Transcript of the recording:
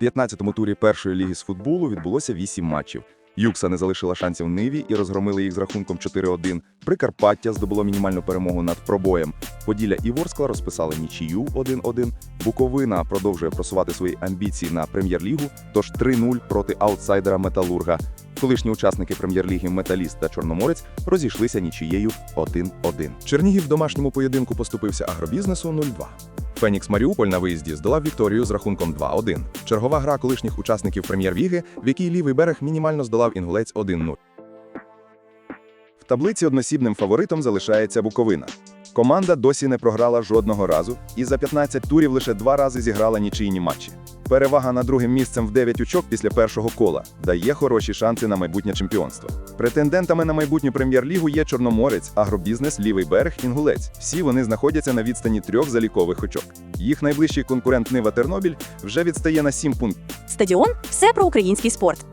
В 15-му турі першої ліги з футболу відбулося 8 матчів. Юкса не залишила шансів Ниві і розгромили їх з рахунком 4-1. Прикарпаття здобуло мінімальну перемогу над пробоєм. Поділля і Ворскла розписали нічию 1-1. Буковина продовжує просувати свої амбіції на прем'єр-лігу, тож 3-0 проти аутсайдера Металурга. Колишні учасники прем'єр-ліги Металіст та Чорноморець розійшлися нічією 1-1. Чернігів в домашньому поєдинку поступився агробізнесу 0-2. Фенікс Маріуполь на виїзді здолав Вікторію з рахунком 2-1. Чергова гра колишніх учасників прем'єр-віги, в якій лівий берег мінімально здолав інгулець 1-0. В таблиці односібним фаворитом залишається Буковина. Команда досі не програла жодного разу і за 15 турів лише два рази зіграла нічийні матчі. Перевага над другим місцем в 9 очок після першого кола дає хороші шанси на майбутнє чемпіонство. Претендентами на майбутню прем'єр-лігу є Чорноморець, Агробізнес, Лівий берег, Інгулець. Всі вони знаходяться на відстані трьох залікових очок. Їх найближчий конкурент Нива Тернопіль вже відстає на 7 пунктів. Стадіон все про український спорт.